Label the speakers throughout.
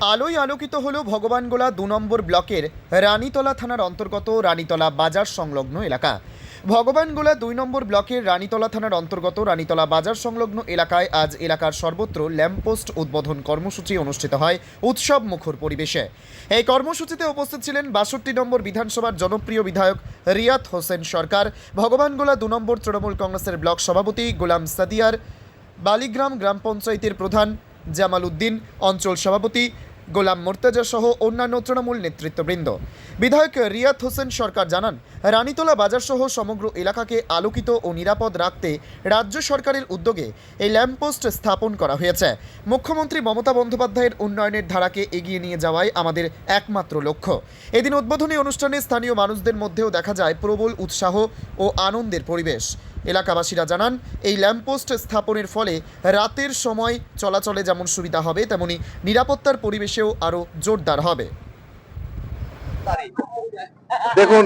Speaker 1: আলোয় আলোকিত হলো ভগবানগোলা দু নম্বর ব্লকের রানীতলা থানার অন্তর্গত রানীতলা বাজার সংলগ্ন এলাকা। ভগবানগোলা দুই নম্বর ব্লকের রানীতলা থানার অন্তর্গত রানীতলা বাজার সংলগ্ন এলাকায় আজ এলাকার সর্বত্র ল্যাম্পপোস্ট উদ্বোধন কর্মসূচি অনুষ্ঠিত হয় উৎসব মুখর পরিবেশে। এই কর্মসূচিতে উপস্থিত ছিলেন বাষট্টি নম্বর বিধানসভার জনপ্রিয় বিধায়ক রিয়াত হোসেন সরকার, ভগবানগোলা দু নম্বর তৃণমূল কংগ্রেসের ব্লক সভাপতি গোলাম সাদিয়ার, বালিগ্রাম গ্রাম পঞ্চায়েতের প্রধান জামাল উদ্দিন, অঞ্চল সভাপতি গোলাম মোর্তাজা সহ অন্যান্য তৃণমূল নেতৃত্ববৃন্দ। বিধায়ক রিয়াত হোসেন সরকার জানান, রানীতলা বাজার সহ সমগ্র এলাকাকে আলোকিত ও নিরাপদ রাখতে রাজ্য সরকারের উদ্যোগে এই ল্যাম্পপোস্ট স্থাপন করা হয়েছে। মুখ্যমন্ত্রী মমতা বন্দ্যোপাধ্যায়ের উন্নয়নের ধারাকে এগিয়ে নিয়ে যাওয়াই আমাদের একমাত্র লক্ষ্য। এদিন উদ্বোধনী অনুষ্ঠানে স্থানীয় মানুষদের মধ্যেও দেখা যায় প্রবল উৎসাহ ও আনন্দের পরিবেশ। এলাকাবাসীরা জানান, এই ল্যাম্পপোস্ট স্থাপনের ফলে রাতের সময় চলাচলে যেমন সুবিধা হবে, তেমনি নিরাপত্তার পরিবেশেও আরও জোরদার হবে।
Speaker 2: দেখুন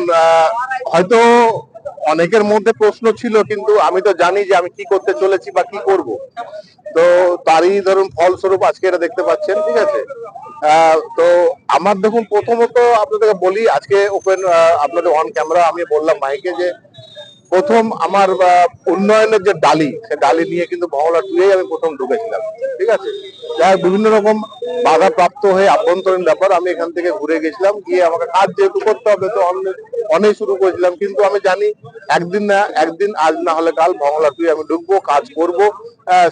Speaker 2: হয়তো অনেকের মধ্যে প্রশ্ন ছিল, কিন্তু আমি তো জানি যে আমি কি করতে চলেছি বা কি করব। তো তারই ধরুন ফলস্বরূপ আজকে এটা দেখতে পাচ্ছেন, ঠিক আছে? তো আমার দেখুন, প্রথমত আপনাদেরকে বলি, আজকে ওপেন আপনাদের অন ক্যামেরা আমি বললাম মাইকে যে প্রথম আমার উন্নয়নের যে ডালি, সে ডালি নিয়ে কিন্তু মহলা টুয়েই আমি প্রথম ঢুকেছিলাম, ঠিক আছে? যাই বিভিন্ন রকম বাধা প্রাপ্ত হয়ে আভ্যন্তরীণ ব্যাপার, আমি এখান থেকে ঘুরে গেছিলাম, গিয়ে আমাকে কাজ যেহেতু করতে হবে, তো অনেক শুরু করেছিলাম, কিন্তু আমি জানি একদিন না, একদিন আজ না হলে কাল মহলা টুয়ে আমি ঢুকবো, কাজ করব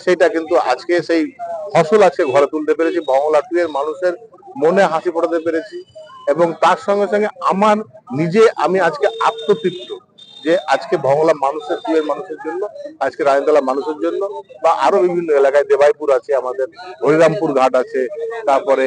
Speaker 2: সেটা কিন্তু আজকে সেই ফসল আজকে ঘরে তুলতে পেরেছি, মহলা টুয়ের মানুষের মনে হাসি ফোটাতে পেরেছি, এবং তার সঙ্গে সঙ্গে আমার নিজে আমি আজকে আত্মতৃপ্ত। যে আজকে ভংলা মানুষের দুয়ের মানুষের জন্য আজকে রানীতলা মানুষের জন্য বা আরও বিভিন্ন এলাকায় দেবাইপুর আছে আমাদের হরিরামপুর ঘাট আছে তারপরে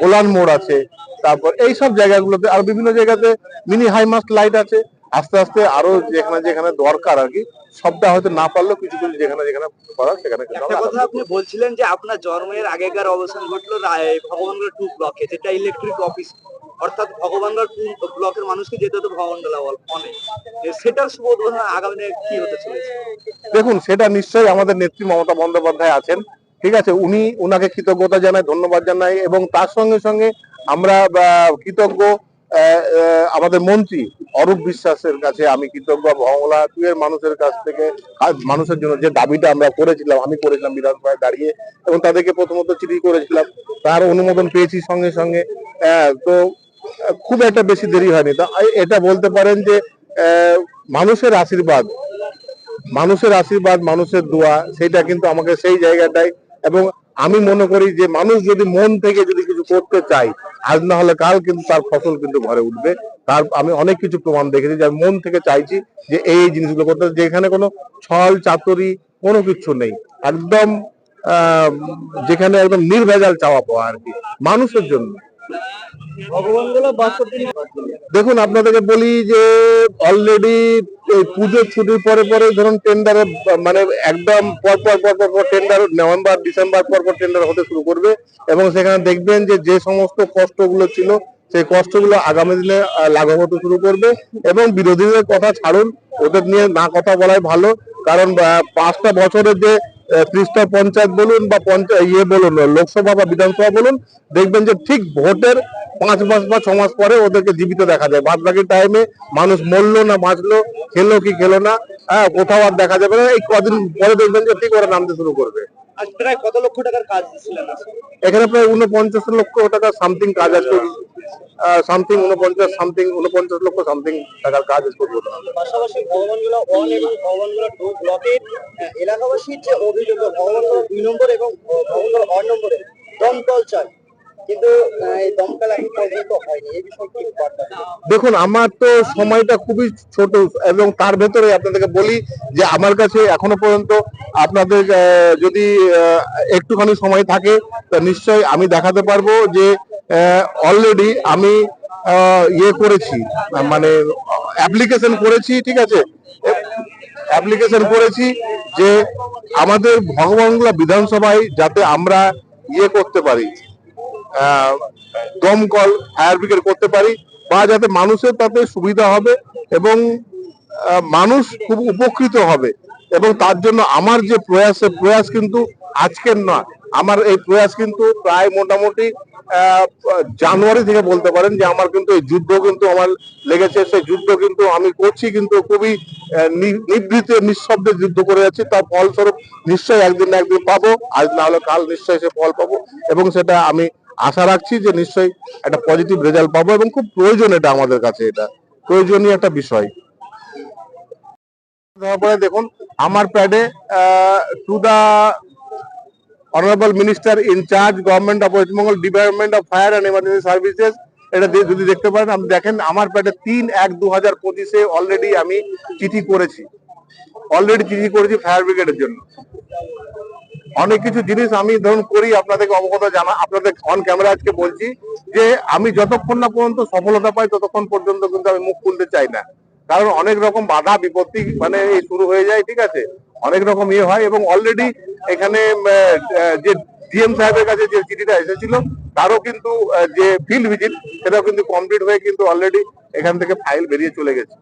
Speaker 2: কোলান মোড় আছে তারপর এই সব জায়গাগুলোতে আর বিভিন্ন জায়গাতে মিনি হাইমাস্ট লাইট আছে আস্তে আস্তে আরও যেখানে যেখানে দরকার আর কি সবটা হয়তো না পারলেও কিছু কিছু যেখানে যেখানে করার সেখানে
Speaker 3: কথা আপনি বলছিলেন যে আপনার জন্মের আগেকার অবস্থান ঘটলো ভগবানগড় টু ব্লকে যেটা ইলেকট্রিক অফিস অর্থাৎ ভগবানগড় ব্লকের মানুষকে যেতে হতো ভগবানগোলা অনেক সেটার শুভ আগামী দিনে কি হতে চলেছে?
Speaker 2: দেখুন, সেটা নিশ্চয়ই আমাদের নেত্রী মমতা বন্দ্যোপাধ্যায় আছেন, ঠিক আছে? উনি ওনাকে কৃতজ্ঞতা জানাই, ধন্যবাদ জানাই, এবং তার সঙ্গে সঙ্গে আমরা কৃতজ্ঞ আমাদের মন্ত্রী অরূপ বিশ্বাসের কাছে আমি কৃতজ্ঞ ভংলা টুয়ের মানুষের কাছ থেকে মানুষের জন্য যে দাবিটা আমরা করেছিলাম, আমি করেছিলাম বিধানসভায় দাঁড়িয়ে, এবং তাদেরকে প্রথমত চিঠি করেছিলাম, তার অনুমোদন পেয়েছি সঙ্গে সঙ্গে তো খুব একটা বেশি দেরি হয়নি। এটা বলতে পারেন যে মানুষের আশীর্বাদ মানুষের আশীর্বাদ, মানুষের দোয়া, সেটা কিন্তু আমাকে সেই জায়গাটায় এবং আমি মনে করি যে, মানুষ যদি মন থেকে যদি কিছু করতে চায়, আজ না হলে কাল কিন্তু তার ফসল কিন্তু ঘরে উঠবে। তার, আমি অনেক কিছু প্রমাণ দেখেছি, যে আমি মন থেকে চাইছি যে, এই জিনিসগুলো করতে যেখানে কোনো ছল, চাতুরি, কোনো কিছু নেই। একদম যেখানে একদম নির্ভেজাল চাওয়া পাওয়া আর কি, মানুষের জন্য। দেখুন, আপনাদেরকে বলি যে অলরেডি পুজোর ছুটির পরে পরে ধরুন টেন্ডারে মানে একদম পর পর পর পর টেন্ডার নভেম্বর, ডিসেম্বর পর পর টেন্ডার হতে শুরু করবে এবং সেখানে দেখবেন যে যে সমস্ত কষ্টগুলো ছিল, সেই কষ্টগুলো আগামী দিনে লাঘব হতে শুরু করবে এবং বিরোধীদের কথা ছাড়ুন, ওদের নিয়ে না কথা বলাই ভালো। কারণ পাঁচটা বছরের যে ত্রিশটা পঞ্চায়েত বলুন বা পঞ্চায়েত ইয়ে বলুন লোকসভা বা বিধানসভা বলুন দেখবেন যে ঠিক ভোটের পাঁচ মাস বা ছ মাস পরে ওদেরকে জীবিত দেখা যায়। বাদ বাকি টাইমে মানুষ মরলো না বাঁচলো খেলো কি খেলো না হ্যাঁ কোথাও আর দেখা যাবে না। এই কদিন পরে দেখবেন যে ঠিক ওরা নামতে শুরু করবে।
Speaker 3: প্রায় কত লক্ষ টাকার কাজ
Speaker 2: এখানে প্রায় উনপঞ্চাশ লক্ষ টাকা সামথিং কাজ আছে। সামথিং উনপঞ্চাশ সামথিং উনপঞ্চাশ লক্ষ সামথিং টাকার কাজ
Speaker 3: পাশাপাশি ভগবানগোলা ওয়ান এবং ভগবানগোলা টু ব্লকের এলাকাবাসীর যে অভিযোগ ভগবানগোলা দুই নম্বর এবং ভগবানগোলা ওয়ান নম্বরে দমকল চাই। কিন্তু এই দমকল এখন পর্যন্ত হয়নি এই বিষয়ে কি
Speaker 2: দেখুন আমার তো সময়টা খুবই ছোট এবং তার ভেতরে আপনাদেরকে বলি যে আমার কাছে এখনও পর্যন্ত আপনাদের আহ, যদি আহ, একটুখানি সময় থাকে তা নিশ্চয়ই আমি দেখাতে পারব যে অলরেডি আমি ইয়ে করেছি মানে অ্যাপ্লিকেশন করেছি, ঠিক আছে? অ্যাপ্লিকেশন করেছি যে আমাদের ভগবানগুলা বিধানসভায় যাতে আমরা ইয়ে করতে পারি দমকল ফায়ার ব্রিগেড করতে পারি, বা যাতে মানুষের তাতে সুবিধা হবে এবং মানুষ খুব উপকৃত হবে। এবং তার জন্য আমার যে প্রয়াস প্রয়াস কিন্তু আজকের নয়, আমার এই প্রয়াস কিন্তু প্রায় মোটামুটি জানুয়ারি থেকে বলতে পারেন যে আমার কিন্তু এই যুদ্ধ কিন্তু আমার লেগেছে সেই যুদ্ধ কিন্তু আমি করছি কিন্তু খুবই আহ, নি- নিভৃত নিঃশব্দে যুদ্ধ করে যাচ্ছি। তার ফলস্বরূপ নিশ্চয়ই একদিন না একদিন পাবো আজ না হলে কাল নিশ্চয়ই সে ফল পাবো এবং সেটা আমি আশা রাখছি যে নিশ্চয়ই একটা পজিটিভ রেজাল্ট পাবো এবং খুব প্রয়োজন এটা আমাদের কাছে এটা। প্রয়োজনীয় একটা বিষয়। তারপরে দেখুন আমার প্যাডে to the honourable minister in charge government of West Bengal department of fire and emergency services এটা যদি দেখতে পারেন আপনি দেখেন, আমার প্যাডে তিন এক দু হাজার পঁচিশে অলরেডি আমি চিঠি করেছি। অলরেডি চিঠি করেছি ফায়ার ব্রিগেডের জন্য। অনেক কিছু জিনিস আমি ধরুন করি, আপনাদেরকে অবগত জানা আপনাদের অন ক্যামেরা আজকে বলছি যে আমি যতক্ষণ না পর্যন্ত সফলতা পাই, ততক্ষণ পর্যন্ত কিন্তু আমি মুখ খুলতে চাই না। কারণ অনেক রকম বাধা, বিপত্তি মানে শুরু হয়ে যায়, ঠিক আছে? অনেক রকম ইয়ে হয় এবং অলরেডি এখানে যে ডিএম সাহেবের কাছে যে চিঠিটা এসেছিল, তারও কিন্তু যে ফিল্ড ভিজিট সেটাও কিন্তু কমপ্লিট হয়ে কিন্তু অলরেডি এখান থেকে ফাইল বেরিয়ে চলে গেছে।